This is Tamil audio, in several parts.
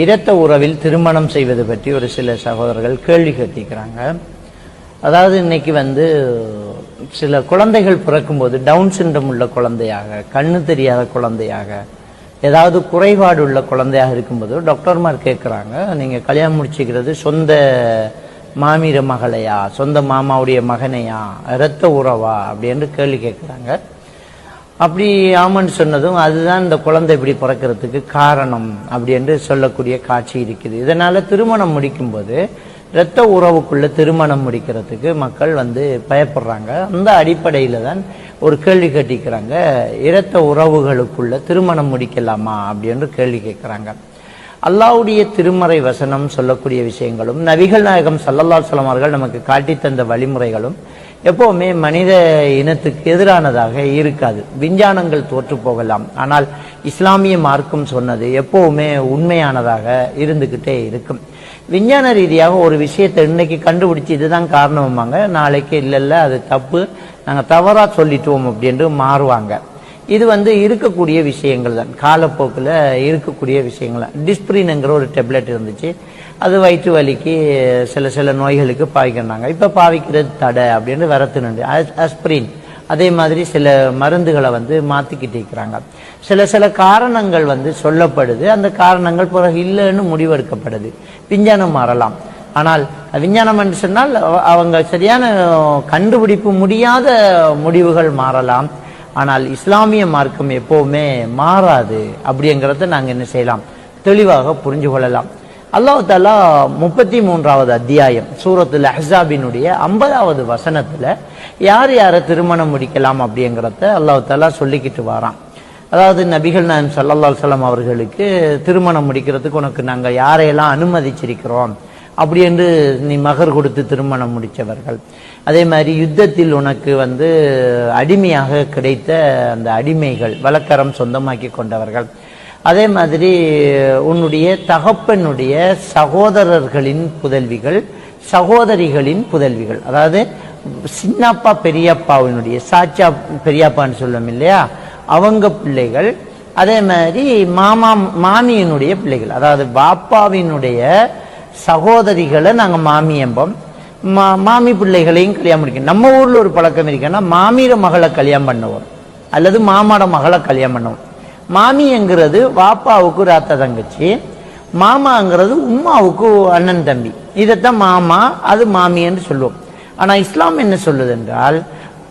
இரத்த உறவில் திருமணம் செய்வது பற்றி ஒரு சில சகோதரர்கள் கேள்வி கேட்டிருக்கிறாங்க. அதாவது இன்னைக்கு வந்து சில குழந்தைகள் பிறக்கும்போது டவுன் சிண்டம் உள்ள குழந்தையாக கண்ணு தெரியாத குழந்தையாக ஏதாவது குறைபாடு உள்ள குழந்தையாக இருக்கும்போது டாக்டர்மார் கேட்குறாங்க நீங்கள் கல்யாணம் முடிச்சுக்கிறது சொந்த மாமிர மகளையா சொந்த மாமாவுடைய மகனையா இரத்த உறவா? அப்படின்னு கேள்வி கேட்குறாங்க. அப்படி ஆமான்னு சொன்னதும் அதுதான் இந்த குழந்தை இப்படி பிறக்கிறதுக்கு காரணம் அப்படி என்று சொல்லக்கூடிய காட்சி இருக்குது. இதனால் திருமணம் முடிக்கும்போது இரத்த உறவுக்குள்ளே திருமணம் முடிக்கிறதுக்கு மக்கள் வந்து பயப்படுறாங்க. அந்த அடிப்படையில் தான் ஒரு கேள்வி கேட்டிக்கிறாங்க இரத்த உறவுகளுக்குள்ள திருமணம் முடிக்கலாமா அப்படின்னு கேள்வி கேட்குறாங்க. அல்லாவுடைய திருமறை வசனம் சொல்லக்கூடிய விஷயங்களும் நபிகள் நாயகம் சல்லல்லா சொல்லம் நமக்கு காட்டி தந்த வழிமுறைகளும் எப்பவுமே மனித இனத்துக்கு எதிரானதாக இருக்காது. விஞ்ஞானங்கள் தோற்று போகலாம். ஆனால் இஸ்லாமிய மார்க்கம் சொன்னது எப்பவுமே உண்மையானதாக இருந்துக்கிட்டே இருக்கும். விஞ்ஞான ரீதியாக ஒரு விஷயத்தை இன்னைக்கு கண்டுபிடிச்சி இதுதான் காரணமாங்க நாளைக்கு இல்லை இல்லை அது தப்பு. நாங்கள் தவறாக சொல்லிட்டோம் அப்படின்ட்டு மாறுவாங்க. இது வந்து இருக்கக்கூடிய விஷயங்கள் தான். காலப்போக்கில் இருக்கக்கூடிய விஷயங்கள். தான் டிஸ்பிரின்ங்கிற ஒரு டெப்லெட் இருந்துச்சு. அது வயிற்று வலிக்கு சில சில நோய்களுக்கு பாவிக்கிறாங்க இப்போ பாவிக்கிறது தடை அப்படின்னு வரத்துனுண்டு அஸ்பிரின் அதே மாதிரி சில மருந்துகளை வந்து மாற்றிக்கிட்டு இருக்கிறாங்க. சில சில காரணங்கள் வந்து சொல்லப்படுது. அந்த காரணங்கள் பிறகு இல்லைன்னு முடிவெடுக்கப்படுது. விஞ்ஞானம் மாறலாம். ஆனால் விஞ்ஞானம் என்று சொன்னால் அவங்க சரியான கண்டுபிடிப்பு முடியாத முடிவுகள் மாறலாம். ஆனால் இஸ்லாமிய மார்க்கம் எப்போவுமே மாறாது அப்படிங்கிறத நாங்கள் என்ன செய்யலாம்? தெளிவாக புரிஞ்சு கொள்ளலாம். அல்லாஹ் தாலா முப்பத்தி மூன்றாவது அத்தியாயம் சூரத்துல அஹாபினுடைய ஐம்பதாவது வசனத்தில் யார் யாரை திருமணம் முடிக்கலாம் அப்படிங்கிறத அல்லாஹ் தாலா சொல்லிக்கிட்டு வரான். அதாவது நபிகள் நாயம் சல்லல்லா சொல்லம் அவர்களுக்கு திருமணம் முடிக்கிறதுக்கு உனக்கு நாங்கள் யாரையெல்லாம் அனுமதிச்சிருக்கிறோம்? அப்படி என்று நீ மகர் கொடுத்து திருமணம் முடித்தவர்கள். அதே மாதிரி யுத்தத்தில் உனக்கு வந்து அடிமையாக கிடைத்த அந்த அடிமைகள் வழக்கரம் சொந்தமாக்கி கொண்டவர்கள். அதே மாதிரி உன்னுடைய தகப்பனுடைய சகோதரர்களின் புதல்விகள் சகோதரிகளின் புதல்விகள். அதாவது சின்னப்பா பெரியப்பாவினுடைய சாச்சா பெரியப்பான்னு சொல்லுவோம் இல்லையா? அவங்க பிள்ளைகள். அதே மாதிரி மாமா மாமியினுடைய பிள்ளைகள். அதாவது பாப்பாவினுடைய சகோதரிகளை நாங்கள் மாமி என்போம். மா- மாமி பிள்ளைகளையும் கல்யாணம் முடிக்கணும் நம்ம ஊரில் ஒரு பழக்கம் இருக்குன்னா மாமியிட மகளை கல்யாணம் பண்ணுவோம். அல்லது மாமாட மகளை கல்யாணம் பண்ணுவோம். மாமிங்கிறது வாப்பாவுக்கு ராத்த தங்கச்சி மாமாங்கிறது உம்மாவுக்கு அண்ணன் தம்பி. இதைத்தான் மாமா அது மாமி என்று சொல்லுவோம். ஆனால் இஸ்லாம் என்ன சொல்லுது என்றால்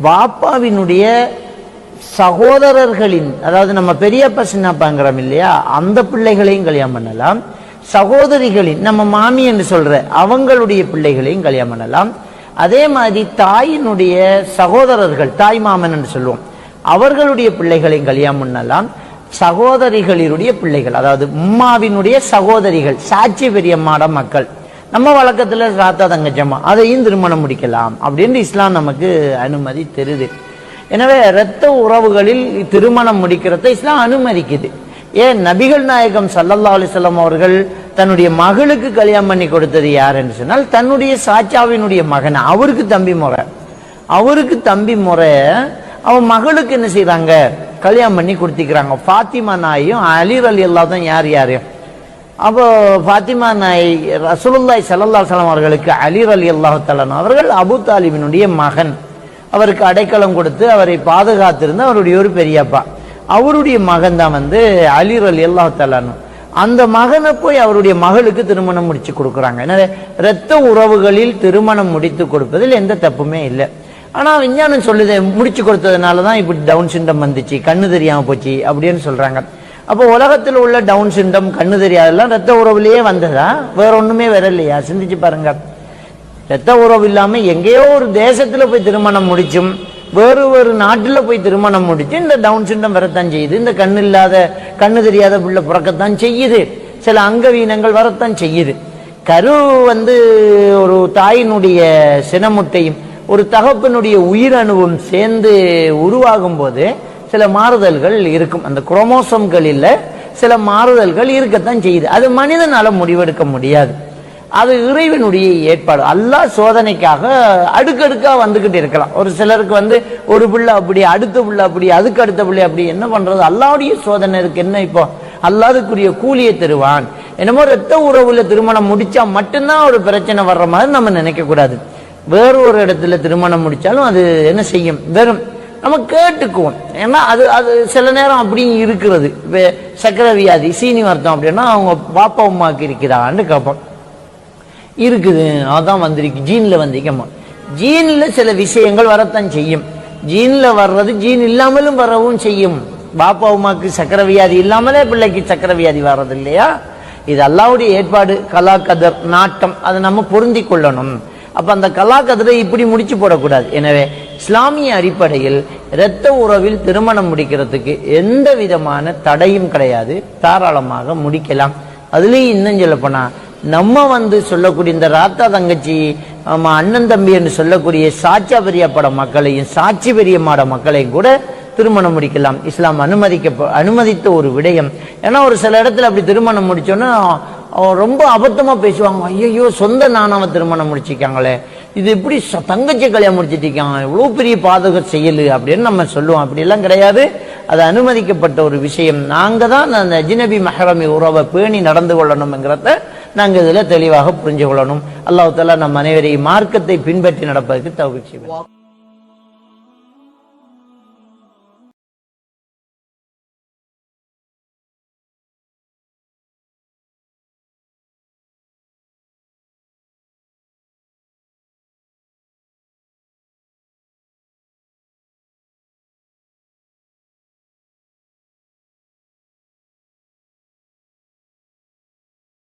வாப்பாவினுடைய சகோதரர்களின் அதாவது நம்ம பெரியப்பா சின்னப்பாங்கிறோம் இல்லையா அந்த பிள்ளைகளையும் கல்யாணம் பண்ணலாம். சகோதரிகளின் நம்ம மாமி என்று சொல்ற அவங்களுடைய பிள்ளைகளையும் கல்யாணம் பண்ணலாம். அதே மாதிரி தாயினுடைய சகோதரர்கள் தாய் மாமன் என்று சொல்லுவோம் அவர்களுடைய பிள்ளைகளையும் கல்யாணம் பண்ணலாம். சகோதரிகளினுடைய பிள்ளைகள் அதாவது உம்மாவினுடைய சகோதரிகள் சாட்சி பெரியம்மாட மக்கள். நம்ம வழக்கத்தில் சாத்தா தங்கச்சம்மா அதையும் திருமணம் முடிக்கலாம் அப்படின்னு இஸ்லாம் நமக்கு அனுமதி தருது. எனவே இரத்த உறவுகளில் திருமணம் முடிக்கிறத இஸ்லாம் அனுமதிக்குது. ஏன்? நபிகள் நாயகம் சல்லல்லா அலிசல்லாம் அவர்கள் தன்னுடைய மகளுக்கு கல்யாணம் பண்ணி கொடுத்தது யாருன்னு சொன்னால் தன்னுடைய சாச்சாவினுடைய மகன் அவருக்கு தம்பி முறை. அவருக்கு தம்பி முறை அவன் மகளுக்கு என்ன செய்கிறாங்க கல்யாணம் பண்ணி கொடுத்திக்கிறாங்க ஃபாத்திமா நாயும் அலி அலி அல்லா தான் யார் யார்? அப்போ ஃபாத்திமா நாய் ரசூலுல்லாய் சல்லல்லா சலம் அவர்களுக்கு அலி அலி அல்லாஹ் அவர்கள் அபு தாலிபினுடைய மகன். அவருக்கு அடைக்கலம் கொடுத்து அவரை பாதுகாத்திருந்த அவருடைய ஒரு பெரியப்பா. அவருடைய மகன் தான் வந்து அலி அலி அல்லாஹ் அந்த மகனை போய் அவருடைய மகளுக்கு திருமணம் முடிச்சு கொடுக்குறாங்க. எனவே இரத்த உறவுகளில் திருமணம் முடித்து கொடுப்பதில் எந்த தப்புமே இல்லை. ஆனால் விஞ்ஞானம் சொல்லுது முடிச்சு கொடுத்ததுனால தான் இப்படி டவுன் சிண்டம் வந்துச்சு கண்ணு தெரியாமல் போச்சு அப்படின்னு சொல்கிறாங்க அப்போ உலகத்தில் உள்ள டவுன் சிண்டம் கண்ணு தெரியாதெல்லாம் ரத்த உறவுலேயே வந்ததா? வேற ஒண்ணுமே வரலையா? சிந்திச்சு பாருங்க. ரத்த உறவு இல்லாமல் எங்கேயோ ஒரு தேசத்தில் போய் திருமணம் முடிச்சும் வேறு ஒரு நாட்டில் போய் திருமணம் முடிச்சு இந்த டவுன் சிண்டம் வரத்தான் செய்யுது. இந்த கண் இல்லாத கண்ணு தெரியாத பிள்ளை பிறக்கத்தான் செய்யுது. சில அங்கவீனங்கள் வரத்தான் செய்யுது. கரு வந்து ஒரு தாயினுடைய சினமுட்டையும் ஒரு தகப்பனுடைய உயிரணுவும் சேர்ந்து உருவாகும் போது சில மாறுதல்கள் இருக்கும். அந்த குரோமோசம்களில் சில மாறுதல்கள் இருக்கத்தான் செய்யுது. அது மனிதனால முடிவெடுக்க முடியாது. அது இறைவனுடைய ஏற்பாடு. அல்லாஹ் சோதனைக்காக அடுக்கடுக்காக வந்துக்கிட்டு இருக்கலாம். ஒரு சிலருக்கு வந்து ஒரு பிள்ளை அப்படி அடுத்த பிள்ளை அப்படி அதுக்கு அடுத்த பிள்ளை அப்படி என்ன பண்ணுறது அல்லாவுடைய சோதனை இருக்கு. என்ன இப்போ? அல்லாதுக்குரிய கூலியை தருவான். என்னமோ ரத்த உறவுல திருமணம் முடிச்சா மட்டும்தான் ஒரு பிரச்சனை வர்ற மாதிரி நம்ம நினைக்கக்கூடாது வேற ஒரு இடத்துல திருமணம் முடித்தாலும் அது என்ன செய்யும்? வெறும் நம்ம கேட்டுக்குவோம். ஏன்னா அது அது சில நேரம் அப்படியும் இருக்கிறது. இப்ப சக்கரை வியாதி சீனி வருத்தம் அப்படின்னா அவங்க பாப்பா அம்மாவுக்கு இருக்கிறான்னு கேட்போம். இருக்குது. அதான் வந்திருக்கு. ஜீனில் வந்திருக்கமா ஜீனில் சில விஷயங்கள் வரத்தான் செய்யும். ஜீனில் வர்றது ஜீன் இல்லாமலும் வரவும் செய்யும். பாப்பா உமாக்கு சக்கர வியாதி இல்லாமலே பிள்ளைக்கு சக்கர வியாதி வர்றது இல்லையா இது அல்லாவுடைய ஏற்பாடு. கலா கதர் நாட்டம். அதை நம்ம பொருந்தி கொள்ளணும். அப்போ அந்த கலா கதரை இப்படி முடிச்சு போடக்கூடாது. எனவே இஸ்லாமிய அடிப்படையில் இரத்த உறவில் திருமணம் முடிக்கிறதுக்கு எந்த விதமான தடையும் கிடையாது. தாராளமாக முடிக்கலாம். அதுலேயும் இன்னும் சொல்லப்போனால் நம்ம வந்து சொல்லக்கூடிய இந்த ராத்தா தங்கச்சி ஆமா அண்ணன் தம்பி என்று சொல்லக்கூடிய சாட்சா பெரியப்பட மக்களையும் சாட்சி பெரியம்மாட மக்களையும் கூட திருமணம் முடிக்கலாம். இஸ்லாம் அனுமதிக்க அனுமதித்த ஒரு விடயம். ஏன்னா ஒரு சில இடத்துல அப்படி திருமணம் முடிச்சோன்னா ரொம்ப அபத்தமாக பேசுவாங்க. ஐயோ சொந்த நானாவை திருமணம் முடிச்சிருக்காங்களே. இது எப்படி ச- தங்கச்சி கல்யாணம் முடிச்சிட்டிருக்காங்க இவ்வளோ பெரிய பாதக செயல் அப்படின்னு நம்ம சொல்லுவோம். அப்படிலாம் கிடையாது. அது அனுமதிக்கப்பட்ட ஒரு விஷயம். நாங்கள் தான் அந்த அஜினபி மஹரமி உறவை பேணி நடந்து கொள்ளணுங்கிறத நாங்க இதுல தெளிவாக புரிஞ்சு கொள்ளணும் அல்லாஹ் நம் அனைவரையும் மார்க்கத்தை பின்பற்றி நடப்பதற்கு தகுதி